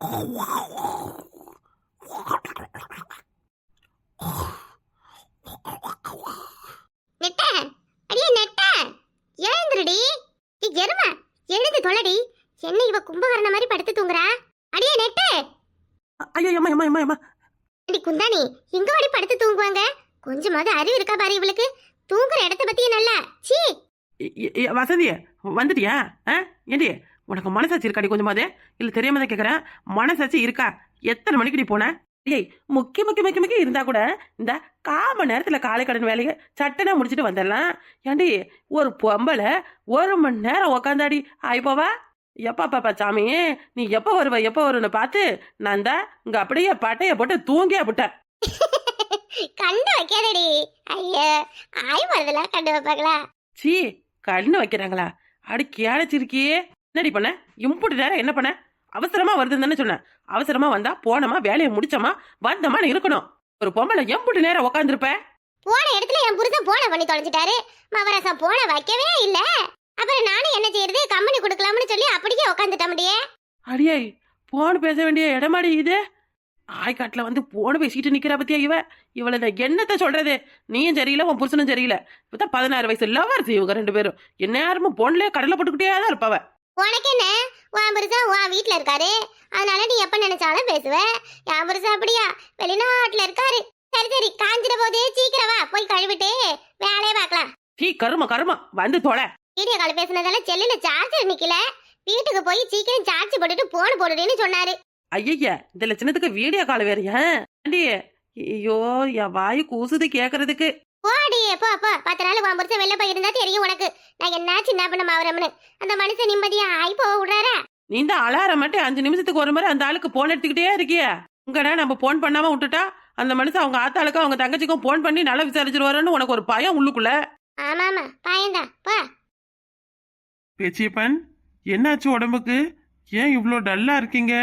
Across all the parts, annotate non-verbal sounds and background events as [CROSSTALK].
நெட்ட அடியே நெட்ட எழுந்துருடி. எரும எழுந்து தொலைடி. என்ன இவ கும்பகரண மாதிரி படுத்து தூங்குறா? அடியே நெட்டு. ஐயோ அம்மா அம்மா அம்மா அம்மா அடி குந்தாணி எங்க வாடி படுத்து தூங்குவாங்க. கொஞ்சமாவது அறிவு இருக்கா பாரு இவளுக்கு? தூங்குற இடத்த பத்தியே நல்லா. சீ இ- இ- இ- வசதி வந்துட்டியா? ஆ ஏண்டி? உனக்கு மனசாட்சி இருக்காடி கொஞ்சமாதே இல்லை தெரியாம தான் கேட்குறேன் மனசாட்சி இருக்கா? எத்தனை மணிக்கு நீ போன? ஏய் முக்கிய முக்கிய முக்கிய முக்கிய இருந்தா கூட இந்த கால் மணி நேரத்தில் காலை கடன் வேலையை சட்டனா முடிச்சுட்டு வந்துடலாம். ஏண்டி ஒரு பொம்பளை ஒரு மணி நேரம் உக்காந்தாடி. ஆயிப்போவா எப்பா பாப்பா சாமி நீ எப்போ வருவ? எப்போ வருவன்னு பார்த்து நான் தான் இங்கே அப்படியே பட்டையை போட்டு தூங்கியா விட்டேன். கண்டு வைக்காதடி. ஐயா ஆய் மருதுல கண்டு வைப்பாங்களா? சீ கண்ணு வைக்கிறாங்களா? அடி கேளச்சிருக்கியே என்னடி பண்ண? இம்புட்டு நேரம் என்ன பண்ண? அவசரமா வருதுன்னு தானே சொன்னேன் அவசரமா வந்தா போனோமா வேலையை முடிச்சோமா வந்தோமா இருக்கணும். ஒரு பொம்பளை எம்புட்டு நேரம் உக்காந்துருப்ப. போன இடத்துல என் புருஷன் போன பண்ணி தொலைஞ்சிட்டாரு. மவரசம் போன வைக்கவே இல்ல. அப்புறம் நானும் என்ன செய்யறது? கம்பெனி கொடுக்கலாம்னு சொல்லி அப்படியே உட்காந்துட்ட அடியே போன் பேச வேண்டிய இடமாடி இது. ஆய்காட்டில் வந்து போன் பேசிட்டு நிக்கிறா பத்தியா இவ? இவளை நான் என்னத்த சொல்றது? நீயும் சரியில்லை உன் புருஷனும் சரியில்லை. இப்பதான் பதினாறு வயசு லவர்ஸ் இவங்க ரெண்டு பேரும். எந்நேரமும் போன்லயே கடலை போட்டுக்கிட்டே தான் இருப்பவ. உனக்கு என்ன உன் புருஷன் உன் வீட்ல இருக்காரு. அதனால நீ எப்ப நினைச்சாலும் பேசுவ. என் புருஷன் அப்படியா? வெளிநாட்டுல இருக்காரு. சரி சரி காஞ்சிட போதே சீக்கிரம் வா. போய் கழுவிட்டு வேலையை பார்க்கலாம். சீ கரும கரும. வந்து தொலை. வீடியோ கால் பேசுனதால செல்லுல சார்ஜர் நிக்கல. வீட்டுக்கு போய் சீக்கிரம் சார்ஜ் போட்டுட்டு போன் போடுறேன்னு சொன்னாரு. ஐயய்ய இந்த லட்சணத்துக்கு வீடியோ கால் வேறையா? ஐயோ என் வாய் கூசுது கேக்குறதுக்கு. போடி போ போ. பத்து நாள் உன் புருஷன் வெளில போயிருந்தா தெரியும் உனக்கு. நான் என்ன சின்ன பண்ண மாவரம்னு. அந்த மனுஷன் நிம்மதியா ஆய் போக விடுறாரா? நீ இந்த அலாரம் மட்டும் அஞ்சு நிமிஷத்துக்கு ஒரு முறை அந்த ஆளுக்கு போன் எடுத்துக்கிட்டே இருக்கிய. உங்கடா நம்ம போன் பண்ணாம விட்டுட்டா? அந்த மனுஷன் அவங்க ஆத்தாளுக்கும் அவங்க தங்கச்சிக்கும் போன் பண்ணி நல்லா விசாரிச்சிருவாருன்னு உனக்கு ஒரு பயம் உள்ளுக்குள்ள. ஆமா ஆமா பாயந்தா போ. பேச்சியப்பன் என்னாச்சு உடம்புக்கு? ஏன் இவ்வளோ டல்லா இருக்கீங்க?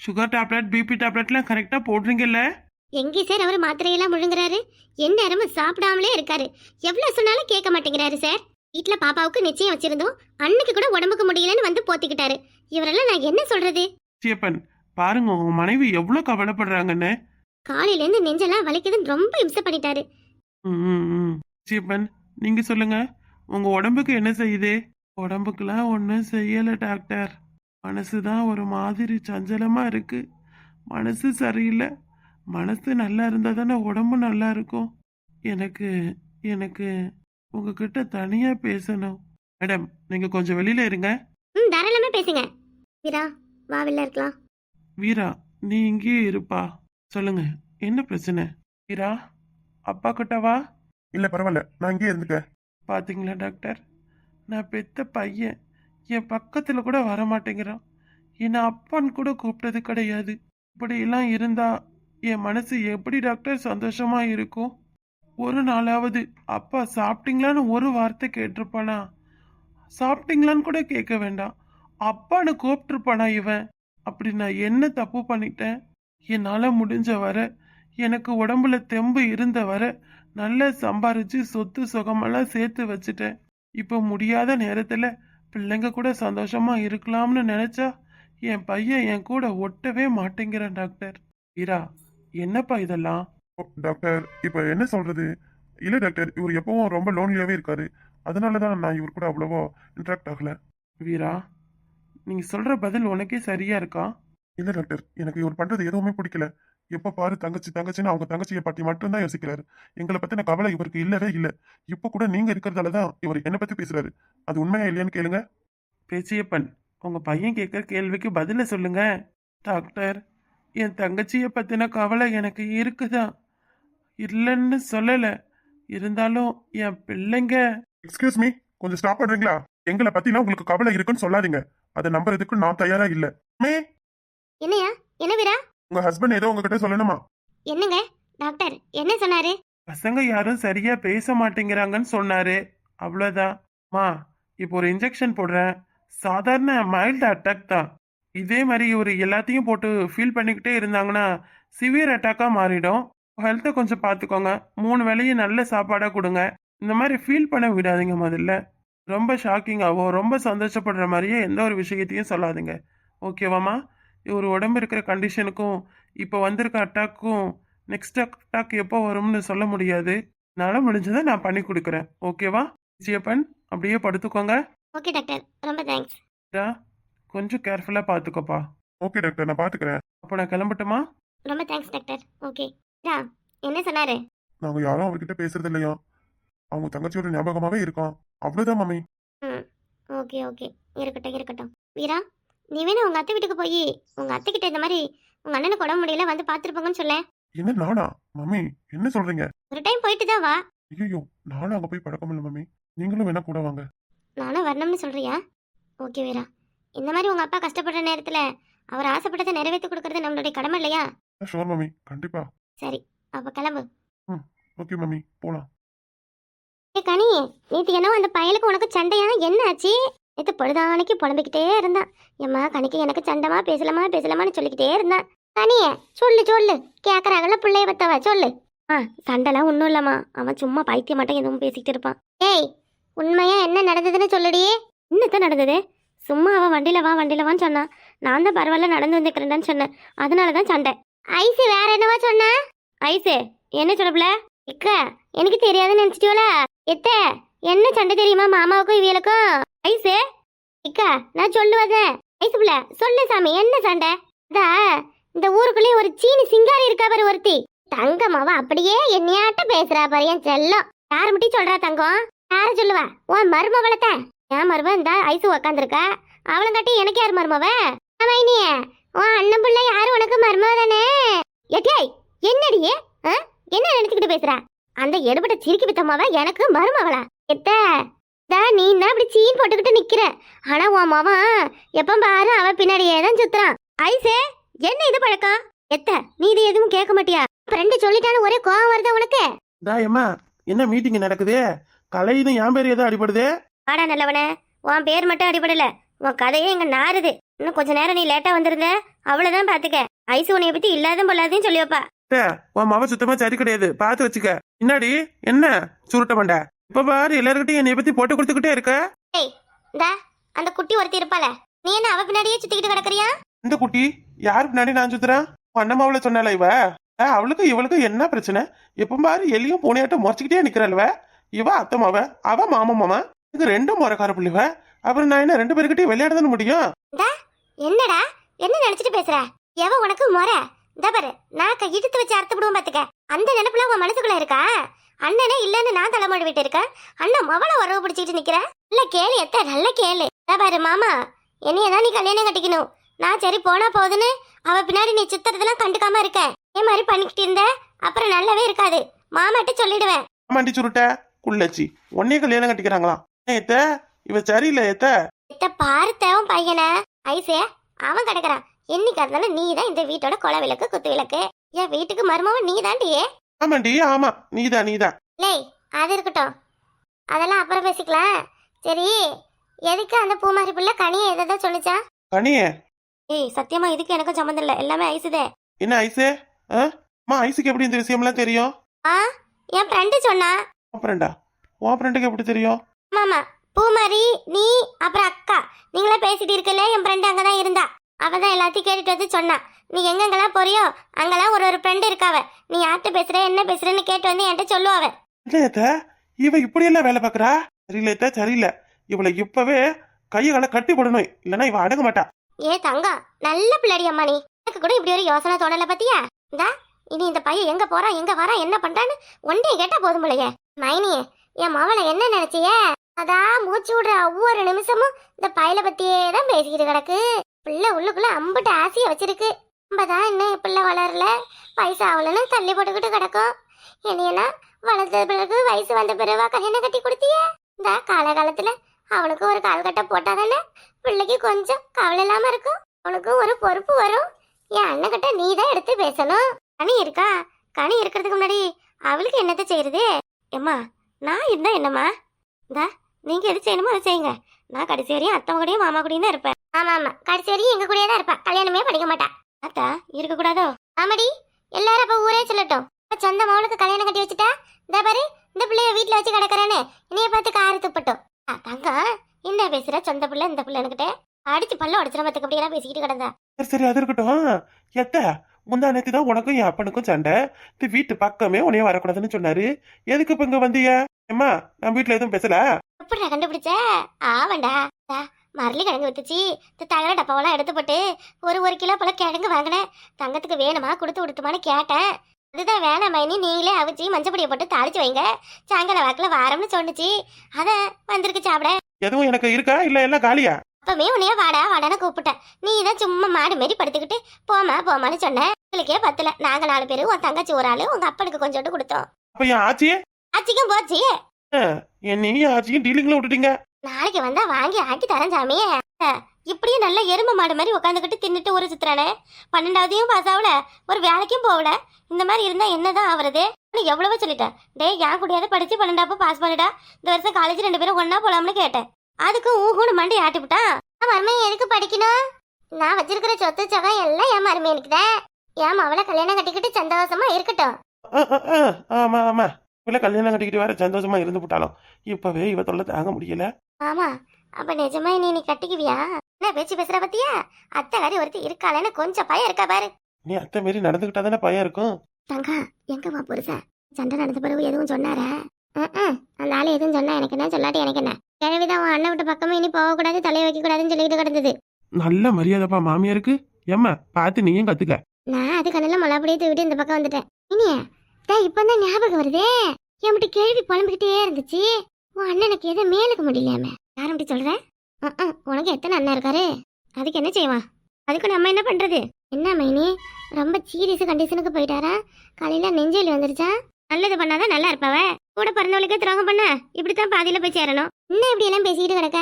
சுகர் டேப்லெட் பிபி டேப்லெட்லாம் கரெக்டாக போடுறீங்கல்ல? எங்க சார் அவர் மாத்திரையெல்லாம் முழுங்குறாரு? என் நேரமும் சாப்பிடாமலே இருக்காரு. எவ்வளவு சொன்னாலும் கேட்க மாட்டேங்கிறாரு சார். வீட்ல பாப்பாவுக்கு நிச்சயம் வச்சிருந்தோம். அன்னைக்கு கூட உடம்புக்கு முடியலன்னு வந்து போத்திக்கிட்டாரு. இவரெல்லாம் நான் என்ன சொல்றது? பேச்சியப்பன் பாருங்க உங்க மனைவி எவ்வளோ கவலைப்படுறாங்கன்னு. காலையில இருந்து நெஞ்செல்லாம் வலிக்குதுன்னு ரொம்ப இம்சை பண்ணிட்டாரு. சீப்பன் நீங்க சொல்லுங்க. உங்க உடம்புக்கு என்ன செய்யுது? உடம்புக்குலாம் ஒன்றும் செய்யல டாக்டர். மனசு தான் ஒரு மாதிரி சஞ்சலமா இருக்கு. மனசு சரியில்லை. மனசு நல்லா இருந்தா தானே உடம்பு நல்லா இருக்கும் எனக்கு எனக்கு உங்ககிட்ட தனியா பேசணும். மேடம் நீங்க கொஞ்சம் வெளியில இருங்க. ம் தாராளமா பேசுங்க. வீரா வா வெளில இருக்கலாம். வீரா நீ இங்கேயே இருப்பா. சொல்லுங்க என்ன பிரச்சனை? வீரா அப்பா கிட்ட வா. இல்ல பரவாயில்ல நான் இங்கேயே இருந்துக்க பாத்தீங்களா டாக்டர்? நான் பெத்த பையன். என் பக்கத்துல கூட வர மாட்டேங்கிறான் என்னை அப்பான்னு கூட கூப்பிட்டது கிடையாது. இப்படியெல்லாம் இருந்தா என் மனசு எப்படி டாக்டர் சந்தோஷமா இருக்கும்? ஒரு நாளாவது. அப்பா சாப்பிட்டீங்களான்னு ஒரு வார்த்தை கேட்டிருப்பானா? சாப்பிட்டீங்களான்னு கூட கேட்க வேண்டாம். அப்பான்னு கூப்பிட்டுருப்பானா இவன்? அப்படி நான் என்ன தப்பு பண்ணிட்டேன்? என்னால் முடிஞ்ச வர எனக்கு உடம்புல தெம்பு இருந்த வர நல்லா சம்பாரிச்சு சொத்து சுகமெல்லாம் சேர்த்து வச்சுட்டேன். இப்போ முடியாத நேரத்தில் பிள்ளைங்க கூட சந்தோஷமா இருக்கலாம்னு நினைச்சா என் பையன் என் கூட ஒட்டவே மாட்டேங்கிறான் டாக்டர். இரா என்னப்பா இதெல்லாம்? டாக்டர் இப்போ என்ன சொல்றது? இல்ல டாக்டர் இவர் எப்பவும் ரொம்ப லோன்லியாவே இருக்காரு. அதனால தான் நான் இவர் கூட அவ்வளவோ இன்ட்ராக்ட் ஆகல. வீரா நீங்க சொல்ற பதில் உனக்கே சரியா இருக்கா? இல்ல டாக்டர் எனக்கு இவர் பண்றது எதுவுமே பிடிக்கல. எப்ப பாரு தங்கச்சி தங்கச்சின்னு அவங்க தங்கச்சியை பத்தி மட்டும்தான் யோசிக்கிறாரு. எங்களை பத்தின கவலை இவருக்கு இல்லவே இல்ல. இப்ப கூட நீங்க இருக்கிறதால தான் இவர் என்ன பத்தி பேசுறாரு. அது உண்மையா இல்லையான்னு கேளுங்க. பேச்சியப்பன் உங்க பையன் கேட்குற கேள்விக்கு பதில சொல்லுங்க. டாக்டர் என் தங்கச்சியை பத்தின கவலை எனக்கு இருக்குதான் இல்லைன்னு சொல்லல. இருந்தாலும் என் பிள்ளைங்க எக்ஸ்கியூஸ் மீ கொஞ்சம் ஸ்டாப் பண்றீங்களா? எங்களை பத்திலாம் உங்களுக்கு கவலை இருக்குன்னு சொல்லாதீங்க. அதை நம்புறதுக்கு நான் தயாரா இல்ல. மே? என்னையா? என்ன வீரா? உங்க ஹஸ்பண்ட் ஏதோ உங்ககிட்ட சொல்லணுமா? என்னங்க? டாக்டர் என்ன சொன்னாரு? பசங்க யாரும் சரியா பேச மாட்டேங்கிறாங்கன்னு சொன்னாரு. அவ்வளோதான் மா இப்போ ஒரு இன்ஜெக்ஷன் போடுறேன். சாதாரண மைல்டு அட்டாக் தான். இதே மாதிரி ஒரு எல்லாத்தையும் போட்டு ஃபீல் பண்ணிக்கிட்டே இருந்தாங்கன்னா சிவியர் அட்டாக்காக மாறிடும். ஹெல்த்தை கொஞ்சம் பார்த்துக்கோங்க மூணு வேளையும் நல்ல சாப்பாடாக கொடுங்க. இந்த மாதிரி ஃபீல் பண்ண விடாதீங்க முதல்ல. ரொம்ப ஷாக்கிங்காவோ ரொம்ப சந்தோஷப்படுற மாதிரியே எந்த ஒரு விஷயத்தையும் சொல்லாதீங்க. ஓகேவாம்மா இவர் உடம்பு இருக்கிற கண்டிஷனுக்கும் இப்போ வந்திருக்க அட்டாக்கும் நெக்ஸ்ட் அட்டாக் எப்போ வரும்னு சொல்ல முடியாது. என்னால் முடிஞ்சதை நான் பண்ணி கொடுக்குறேன். ஓகேவா ஜியப்பன் அப்படியே படுத்துக்கோங்க. ஓகே டாக்டர் ரொம்ப தேங்க்ஸ் கொஞ்சம் கேர்ஃபுல்லாக பார்த்துக்கோப்பா ஓகே டாக்டர் நான் பாத்துக்கிறேன். அப்போ நான் கிளம்பட்டுமா? ரொம்ப தேங்க்ஸ் டாக்டர் ஓகே என்ன சொன்னாரு? நாங்க யாரும் அவர்கிட்ட பேசுறது இல்லையா? அவங்க தங்கச்சியோட ஞாபகமாவே இருக்கோம் அவ்வளவுதான் மம்மி. ம். ஓகே ஓகே இருக்கட்டும் இருக்கட்டும். வீரா நீ வேணா உங்க அத்தை வீட்டுக்கு போய் உங்க அத்தை கிட்ட இந்த மாதிரி உங்க அண்ணனுக்கு உடம்பு முடியல வந்து பார்த்துருப்பாங்கன்னு சொல்ல என்ன நானா? மம்மி என்ன சொல்றீங்க? ஒரு டைம் போயிட்டு தான் வா. ஐயோ நானும் அங்க போய் பழக்கம் இல்லை மம்மி. நீங்களும் வேணா கூட வாங்க. நானும் வரணும்னு சொல்றியா? ஓகே வீரா. இந்த மாதிரி உங்க அப்பா கஷ்டப்படுற நேரத்துல அவர் ஆசைப்பட்டதை நிறைவேற்றி கொடுக்கறது நம்மளுடைய கடமை இல்லையா? Sure mummy. கண்டிப்பா. சரி அப்ப கிளம்பு. Okay mummy. போலாம். ஏ கனி நேத்து என்னவோ அந்த பயலுக்கு உனக்கு சண்டையா என்ன ஆச்சு? நேத்து பொழுதானைக்கு புலம்பிக்கிட்டே இருந்தான் எம்மா கணிக்கு எனக்கு சண்டமா பேசலாமா பேசலாமான்னு சொல்லிக்கிட்டே இருந்தான் கனியே சொல்லு சொல்லு. கேக்குறாங்கல்ல பிள்ளைய பத்தவ சொல்லு. ஆ சண்டைலாம் ஒன்றும் இல்லம்மா. அவன் சும்மா பைத்தியம் மட்டும் எதுவும் பேசிக்கிட்டு இருப்பான். ஏய் உண்மையா என்ன நடந்ததுன்னு சொல்லுடி. என்னத்தான் நடந்தது? சும்மா அவன் வண்டியில வா வண்டியில வான்னு சொன்னான் நான் தான் பரவாயில்ல நடந்து வந்துக்கிறேன்னு சொன்னேன். அதனால தான் சண்டை. ஐசு வேற என்னவா சொன்னா? ஐசு என்ன சொல்லப்புல இக்க எனக்கு தெரியாதுன்னு நினைச்சிட்டியோல? எத்த என்ன சண்டை தெரியுமா மாமாவுக்கும் இவியலுக்கும்? ஐசு? இக்கா நான் சொல்லுவதே. ஐசு புள்ள சொல்லு சாமி என்ன சண்டை? அதா இந்த ஊருக்குள்ளே ஒரு சீனி சிங்காரி இருக்கா பாரு ஒருத்தி. தங்கமாவ அப்படியே என்னையாட்ட பேசுறா பாரு என் செல்லம். யார மட்டும் சொல்றா தங்கம்? யார சொல்லுவா? உன் மருமவளத்த ஏன் மரும இந்த ஐசு உக்காந்துருக்கா. அவளும் கட்டி எனக்கு யார் மருமவ? மைனிய உன் அண்ணன் பிள்ளை யாரு? உனக்கு மருமவ தானே? எட்டியாய் என்னடியே ஆ? என்ன நினைச்சுக்கிட்டு பேசுற? அந்த எடுபட்ட சிரிக்கு வித்தம்மாவ எனக்கு மருமவளா? எத்த தா நீ தான் இப்படி சீன் போட்டுக்கிட்டு நிக்கிற. ஆனா உன் மவன் எப்ப பாரு அவன் பின்னாடியே தான் சுத்துறான். ஐசே என்ன இது பழக்கம்? எத்த நீ இது எதுவும் கேட்க மாட்டியா? ஃப்ரெண்டு சொல்லிட்டான்னு ஒரே கோவம் வருதா உனக்கு? தாயம்மா என்ன மீட்டிங் நடக்குது? கலைன்னு என் பேர் ஏதோ அடிபடுது? ஆடா நல்லவனே உன் பேர் மட்டும் அடிபடல உன் கதையே இங்க நாறுது. இன்னும் கொஞ்ச நேரம் நீ லேட்டா வந்திருந்த அவ்வளவுதான் பாத்துக்க. ஐசு உன்னைய பத்தி இல்லாதும் பொல்லாதையும் சொல்லி வைப்பா உன் மவ சுத்தமா சரி கிடையாது. பார்த்து வச்சுக்க. பின்னாடி என்ன? சுருட்ட மண்டை. இப்ப பாரு எல்லாருக்கிட்டையும் என்னை பத்தி போட்டு கொடுத்துக்கிட்டே இருக்க. இந்தா அந்த குட்டி ஒருத்தி இருப்பாள. நீ என்ன அவ பின்னாடியே சுத்திக்கிட்டு கிடக்குறியா? இந்த குட்டி யார் பின்னாடி நான் சுத்துறேன்? உன் அண்ணமாவுல சொன்னால இவ? அவளுக்கு இவளுக்கு என்ன பிரச்சனை? எப்ப பாரு எலியும் பூனையாட்டம் முறைச்சிக்கிட்டே நிக்கிறாள்வ இவ. அத்தை மாவ அவ மாமா மாமா இது ரெண்டும் முறைக்கார புள்ளிவ. அப்புறம் நான் என்ன ரெண்டு பேருக்கிட்டே விளையாட தானே முடியும்? என்னடா? என்ன நினைச்சிட்டு பேசுற? எவ உனக்கு முறை? இந்த பாரு நான் கை இழுத்து வச்சு அறுத்துப்படுவோம் பாத்துக்க. அந்த நினைப்புல உன் மனசுக்குள்ள இருக்கா? அண்ணனே இல்லன்னு நான் தலைமாடி விட்டு இருக்கேன். அண்ணன் மவள உறவு பிடிச்சிட்டு நிக்கிற? இல்ல கேளு எத்த நல்ல கேளு. பாரு மாமா என்னையதான் நீ கல்யாணம் கட்டிக்கணும். நான் சரி போனா போகுதுன்னு அவ பின்னாடி நீ சுத்துறதெல்லாம் கண்டுக்காம இருக்க. இதே மாதிரி பண்ணிக்கிட்டு இருந்த அப்புறம் நல்லாவே இருக்காது. மாமாட்ட சொல்லிடுவேன். ஆமாண்டி சுருட்ட குள்ளச்சி உன்னையே கல்யாணம் கட்டிக்கிறாங்களாம். ஏன் எத்த இவ சரியில்லை எத்த இத்த பார்த்தவன் பையனை. ஐசே அவன் கிடக்குறான். என்னைக்கு இருந்தாலும் நீ தான் இந்த வீட்டோட குல விளக்கு குத்து விளக்கு. என் வீட்டுக்கு மருமவன் நீ தாண்டியே ஆமாண்டி ஆமா. நீதான் நீதான் லேய் அது இருக்கட்டும். அதெல்லாம் அப்புறம் பேசிக்கலாம். சரி எதுக்கு அந்த பூமாரி பிள்ளை கனியை எதை சொல்லிச்சா? கனியே? ஏய் சத்தியமா இதுக்கு எனக்கும் சம்மந்தம் இல்லை. எல்லாமே ஐசுதே என்ன ஐசு? ஆ? அம்மா ஐஸுக்கு எப்படி இந்த விஷயம்லாம் தெரியும்? ஆ? என் ஃப்ரெண்டு சொன்னா உன் ஃப்ரெண்டா உன் ஃப்ரெண்டுக்கு எப்படி தெரியும்? மாமா பூமாரி நீ அப்புறம் அக்கா. நீங்களே பேசிட்டு இருக்கல என் ஃப்ரெண்டு அங்கே தான் இருந்தா. அவ தான் எல்லாத்தையும் கேட்டுட்டு வந்து சொன்னா நீ எங்கெங்கெல்லாம் போறியோ அங்கெல்லாம் ஒரு ஒரு ஃப்ரெண்டு இருக்காவ நீ யார்கிட்ட பேசுற என்ன பேசுறன்னு கேட்டு வந்து என்கிட்ட சொல்லுவாவ இல்ல ஏத்த இவ இப்படியெல்லாம் வேலை பார்க்கறா? சரியில்லை ஏத்த சரியில்லை. இவளை இப்பவே கையை காலை கட்டி போடணும். இல்லைன்னா இவ அடங்க மாட்டா. ஏ தங்கம் நல்ல பிள்ளைடி அம்மா நீ. எனக்கு கூட இப்படி ஒரு யோசனை தோணல பத்தியா? இந்தா இனி இந்த பையன் எங்க போறான் எங்க வரான் என்ன பண்றான்னு ஒன்றே கேட்டா போதும் போலயே. மைனியே என் மவளை என்ன நினைச்சியே? அதான் மூச்சு விடுற. ஒவ்வொரு நிமிஷமும் இந்த பயல பத்தியே தான் பேசிக்கிட்டு கிடக்கு. பிள்ளை உள்ளுக்குள்ள அம்புட்டு ஆசையை வச்சிருக்கு. நம்மதான் இன்னும் பிள்ளை வளரல. வயசு ஆகலன்னு தள்ளி போட்டுக்கிட்டு கிடக்கும். என்னையெல்லாம் வளர்ந்த பிறகு வயசு வந்த பிறவா கல்யாணம் கட்டி கொடுத்தியே இந்த காலகாலத்துல அவனுக்கு ஒரு கால்கட்டை போட்டாதானே பிள்ளைக்கு கொஞ்சம் கவலை இல்லாம இருக்கும். அவனுக்கும் ஒரு பொறுப்பு வரும். என் அண்ணகிட்ட நீ தான் எடுத்து பேசணும். கனி இருக்கா? கனி இருக்கிறதுக்கு முன்னாடி அவளுக்கு என்னத்த செய்யறது? எம்மா நான் இருந்தா என்னம்மா? இந்தா நீங்க எது செய்யணுமோ அதை செய்யுங்க. நான் கடைசி வரையும் அத்தவங்க கூடயும் மாமா கூடயும் தான் இருப்பேன். ஆமா ஆமா. கடைசி வரையும் எங்க கூடயே தான் இருப்பேன் கல்யாணமே பண்ணிக்க மாட்டா. அத்தா இருக்க கூடாதோ? ஆமாடி. எல்லாரும் அப்ப ஊரே சொல்லட்டும். சொந்த மவளுக்கு கல்யாணம் கட்டி வச்சுட்டா? இந்த பாரு இந்த பிள்ளைய வீட்டுல வச்சு கிடக்குறானே. என்னைய பார்த்து காரி துப்பட்டும். ஆ, தங்கம் என்ன பேசுற? சொந்த பிள்ளை இந்த பிள்ளைன்னுகிட்ட அடிச்சு பல்ல உடச்சிட மத்த அப்படியெல்லாம் பேசிக்கிட்டு கிடந்தா. சரி சரி அது இருக்கட்டும். எத்த முந்தா தான் உனக்கும் என் அப்பனுக்கும் சண்டை. இந்த வீட்டு பக்கமே உனைய வரக்கூடாதுன்னு சொன்னாரு. எதுக்கு இப்ப இங்க வந்தீங்க ஏம்மா நான் வீட்டுல எதுவும் பேசல? எப்படிடா கண்டுபிடிச்ச? ஆவண்டா. மரளி கிழங்கு வித்துச்சு. இந்த தகர டப்பாவெல்லாம் எடுத்து போட்டு ஒரு ஒரு கிலோ போல கிழங்கு வாங்கினேன். தங்கத்துக்கு வேணுமா? கொடுத்து கொடுத்துமான்னு கேட்டேன். அதுதான் வேணாம் மைனி. நீங்களே அவிச்சு மஞ்சப்பொடியை போட்டு தாளிச்சு வைங்க. சாயங்கால வாக்கில் வாரம்னு சொன்னுச்சு. அதான் வந்திருக்கு சாப்பிட. எதுவும் எனக்கு இருக்கா? இல்ல எல்லாம் காலியா? அப்பவே உன்னைய வாடா வாடான்னு கூப்பிட்டேன். நீ தான் சும்மா மாடு மாரி படுத்துக்கிட்டு போமா போமான்னு சொன்ன உங்களுக்கே பத்தல. நாங்க நாலு பேரு உன் தங்கச்சி ஒரு ஆளு உங்க அப்பனுக்கு கொஞ்சோண்டு கொடுத்தோம். அப்ப என் ஆச்சியே ஆச்சிக்கும் போச்சு. என்னையும் ஆச்சியும் டீலிங்ல விட்டுட்டீங்க? நாளைக்கு வந்தா வாங்கி ஆக்கி தரேன் சாமி. அஹ், இப்படியும் நல்ல எருமை மாடு மாதிரி உட்காந்துக்கிட்டு தின்னுட்டு ஒரு சுத்துறானே. பன்னெண்டாவதையும் பாஸ் ஆகல. ஒரு வேலைக்கும் போகல. இந்த மாதிரி இருந்தா என்னதான் ஆவறது? நான் எவ்வளவோ சொல்லிட்டேன் டேய் ஏன் கூடியாவது படிச்சு பன்னெண்டாப்போ பாஸ் பண்ணிடா. இந்த வருஷம் காலேஜ் ரெண்டு பேரும் ஒண்ணா போலாம்னு கேட்டேன். அதுக்கும் ஊஹூன்னு மண்டி ஆட்டி விட்டான் மருமையை எதுக்கு படிக்கணும்? நான் வச்சிருக்கிற சொத்து சகம் எல்லாம் என் மருமையனுக்கு தான் என் அவளை கல்யாணம் கட்டிக்கிட்டு சந்தோஷமா இருக்கட்டும். ஆமா ஆமா. இவள கல்யாணம் கட்டிக்கிட்டு வேற சந்தோஷமா இருந்து போட்டாலும். இப்பவே இவ தொல்லை தாங்க முடியல. ஆமா அப்ப நிஜமா நீ நீ கட்டிக்குவியா? என்ன பேச்சு பேசுற பத்தியா? அத்தை வேற ஒருத்தி இருக்காளேன்னு கொஞ்சம் பயம் இருக்கா பாரு. நீ அத்தை மாரி நடந்துகிட்டா தானே பயம் இருக்கும்? தங்கா எங்கம்மா புருஷன் சண்டை நடந்த பிறகு எதுவும் சொன்னாரா. அந்த ஆளு எதுவும் சொன்னா எனக்கு என்ன சொல்லாட்டி எனக்கு என்ன? கிழவிதான் உன் அண்ணன் விட்ட பக்கமே இனி போகக்கூடாது தலையை வைக்க கூடாதுன்னு சொல்லிட்டு கிடந்தது. நல்ல மரியாதைப்பா மாமியாருக்கு. ஏம்மா பார்த்து நீயும் கத்துக்க. நான் அது கண்ணில் மொளப்படியே தூக்கிட்டு இந்த பக்கம் வந்துட்டேன். இனியா தான் இப்போ தான் ஞாபகம் வருதே. என்கிட்ட கேள்வி புலம்பிக்கிட்டே இருந்துச்சு. உன் அண்ணனுக்கு எதை மேலுக்கு முடியலையாமே யாரும் அப்படி சொல்ற? உனக்கு எத்தனை அண்ணன் இருக்காரு? அதுக்கு என்ன செய்வான் அதுக்கு நம்ம என்ன பண்றது? என்ன மைனி ரொம்ப சீரியஸ் கண்டிஷனுக்கு போயிட்டாரா? காலையில நெஞ்சலி வந்துருச்சா? நல்லது பண்ணாதான் நல்லா இருப்பாவ. கூட பிறந்தவளுக்கு துரோகம் பண்ண? இப்படித்தான் பாதியில போய் சேரணும். இன்னும் இப்படி எல்லாம் பேசிக்கிட்டு கிடக்க?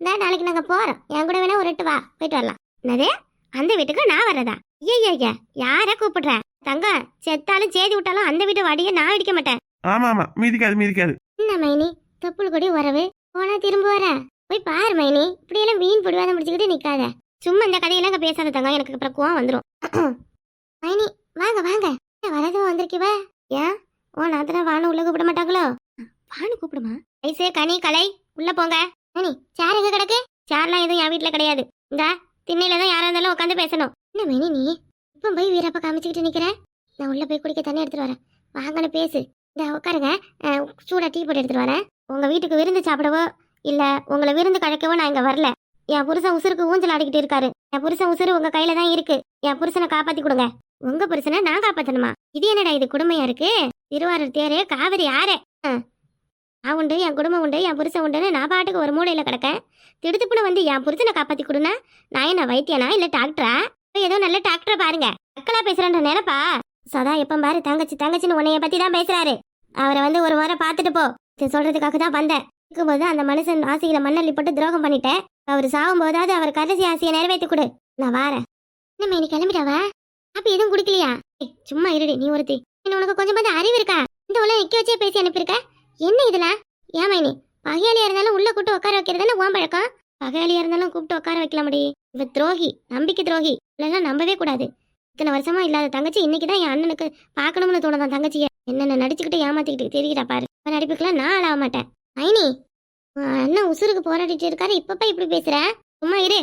இந்த நாளைக்கு நாங்க போறோம். என் கூட வேணா ஒரு எட்டு வா. போயிட்டு வரலாம். என்னது? அந்த வீட்டுக்கு நான் வர்றதா? ஐயா யார கூப்பிடுற? தங்க செத்தாலும் சேதி விட்டாலும் அந்த வீட்டு வடிய நான் இடிக்க மாட்டேன். ஆமா ஆமா மீதிக்காது மீதிக்காது. என்ன மைனி? தொப்புள் கொடி உறவு? போனா திரும்ப வர. போய் பாரு மைனி. இப்படி எல்லாம் வீண் பிடிவாத முடிச்சுக்கிட்டு நிக்காத. சும்மா இந்த கதையெல்லாம் இங்க பேசாத தங்க எனக்கு அப்புறம் கோவம் வந்துரும். [CLEARS THROAT] மைனி வாங்க வாங்க. வரதும் வந்திருக்கிவ? ஏன்? ஓ நாத்தனா வானு உள்ள கூப்பிட மாட்டாங்களோ? வானு கூப்பிடுமா? ஐசே கனி கலை உள்ள போங்க. கனி சேர் எங்க கிடக்கு? சேர்லாம் எதுவும் என் வீட்டுல கிடையாது. இந்த திண்ணையில தான் யாரா இருந்தாலும் உட்காந்து பேசணும். என்ன மைனி நீ? இப்போ போய் வீரப்ப காமிச்சுக்கிட்டு நிற்கிறேன் நான் உள்ளே போய் குடிக்க தண்ணி எடுத்துட்டு வரேன். வாங்கன்னு பேசு. இந்த உட்காருங்க. சூடாக டீ போட்டு எடுத்துட்டு வரேன். உங்கள் வீட்டுக்கு விருந்து சாப்பிடவோ இல்லை உங்களை விருந்து கழைக்கவோ நான் இங்கே வரல. என் புருஷன் உசுருக்கு ஊஞ்சல் ஆடிக்கிட்டு இருக்காரு. என் புருஷன் உசுறு உங்கள் கையில் தான் இருக்கு. என் புருஷனை காப்பாற்றி கொடுங்க. உங்கள் புருஷனை நான் காப்பாற்றணுமா இது என்னடா இது கொடுமையா இருக்கு? திருவாரூர் தேரு காவிரி யாரு நான் உண்டு என் குடும்பம் உண்டு என் புருஷன் உண்டுன்னு நான் பாட்டுக்கு ஒரு மூலையில் கிடக்கேன். திடுத்துப்புன்னு வந்து என் புருஷனை காப்பாற்றி கொடுனா நான் என்ன வைத்தியனா இல்லை டாக்டரா? ஏதோ நல்ல டாக்டரை பாருங்க. மக்களா பேசுறன்ற நினைப்பா சதா எப்ப பாரு தங்கச்சி தங்கச்சின்னு உன்னைய பத்தி தான் பேசுறாரு. அவரை வந்து ஒரு முறை பார்த்துட்டு போ. இது சொல்றதுக்காக தான் வந்தேன். இருக்கும்போது அந்த மனுஷன் ஆசையில மண்ணள்ளி போட்டு துரோகம் பண்ணிட்டேன். அவர் சாகும் போதாவது அவர் கடைசி ஆசையை நிறைவேற்றி கொடு. நான் வாரேன். நம்ம நீ கிளம்பிட்டாவா? அப்ப எதுவும் குடிக்கலையா? சும்மா இருடி நீ ஒருத்தி. என்ன உனக்கு கொஞ்சம் கொஞ்சம் அறிவு இருக்கா? இந்த உள்ள நிக்க வச்சே பேசி அனுப்பியிருக்க? என்ன இதுல ஏமா நீ பகையாளியா இருந்தாலும் உள்ள கூட்டு உட்கார வைக்கிறதுன்னு உன் பழக்கம்? பகையாளியா இருந்தாலும் கூப்பிட்டு உட்கார வைக்கலாம் முடி இவ துரோகி நம்பிக்கை துரோகி. இல்லைன்னா நம்பவே கூடாது. இத்தனை வருஷமா இல்லாத தங்கச்சி இன்னைக்கு தான் என் அண்ணனுக்கு பார்க்கணும்னு தோணுதான் தங்கச்சிய. என்னென்ன நடிச்சுக்கிட்டு ஏமாத்திக்கிட்டு தெரியுறா பாரு. அவன் நடிப்புக்கெல்லாம் நான் ஆளாக மாட்டேன். ஐனி அண்ணன் உசுருக்கு போராடிட்டு இருக்காரு. இப்பப்ப இப்படி பேசுற? சும்மா இரு.